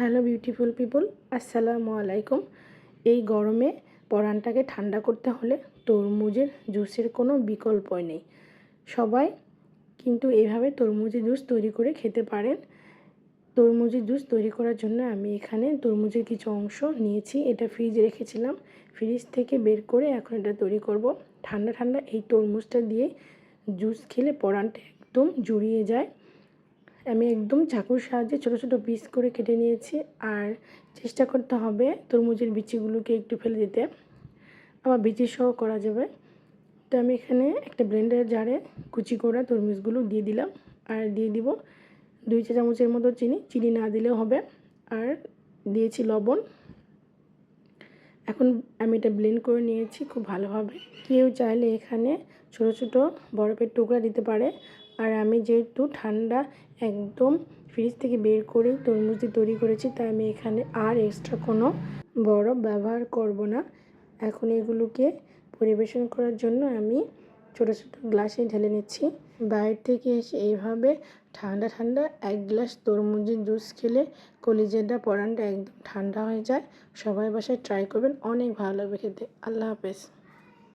Hello beautiful people, আসসালামু আলাইকুম। এই গরমে পরানটাকে ঠান্ডা করতে হলে তরমুজের জুসের কোনো বিকল্পই নেই। সবাই কিন্তু এভাবে তরমুজের জুস তৈরি করে খেতে পারেন। তরমুজের জুস তৈরি করার জন্য আমি এখানে তরমুজের কিছু অংশ নিয়েছি, এটা ফ্রিজে রেখেছিলাম। ফ্রিজ থেকে বের করে এখন এটা তৈরি করব। ঠান্ডা ঠান্ডা এই তরমুজটা দিয়ে জুস খেলে পরানটা একদম জুড়িয়ে যায়। আমি একদম চাকুর সাহায্যে ছোটো ছোটো পিস করে কেটে নিয়েছি। আর চেষ্টা করতে হবে তরমুজের বিচিগুলোকে একটু ফেলে দিতে। আবার বিচি সহ করা যাবে। তো আমি এখানে একটা ব্লেন্ডার জারে কুচি করা তরমুজগুলো দিয়ে দিলাম। আর দিয়ে দিব দুই চা চামচের মতো চিনি। চিনি না দিলেও হবে। আর দিয়েছি লবণ। এখন আমি এটা ব্লেন্ড করে নিয়েছি খুব ভালোভাবে। কেউ চাইলে এখানে ছোটো ছোটো বরফের টুকরা দিতে পারে। আর আমি যেহেতু ঠান্ডা একদম ফ্রিজ থেকে বের করে তরমুজ দিয়ে তৈরি করেছি, তাই আমি এখানে আর এক্সট্রা কোনো বরফ ব্যবহার করব না। এখন এগুলোকে পরিবেশন করার জন্য আমি ছোটো ছোটো গ্লাসে ঢেলে নিচ্ছি। বাইরে থেকে এসে এইভাবে ঠান্ডা ঠান্ডা এক গ্লাস তরমুজের জুস খেলে কলিজেরটা পরানটা একদম ঠান্ডা হয়ে যায়। সবাই বাসায় ট্রাই করবেন, অনেক ভালো লাগবে খেতে। আল্লাহ হাফেজ।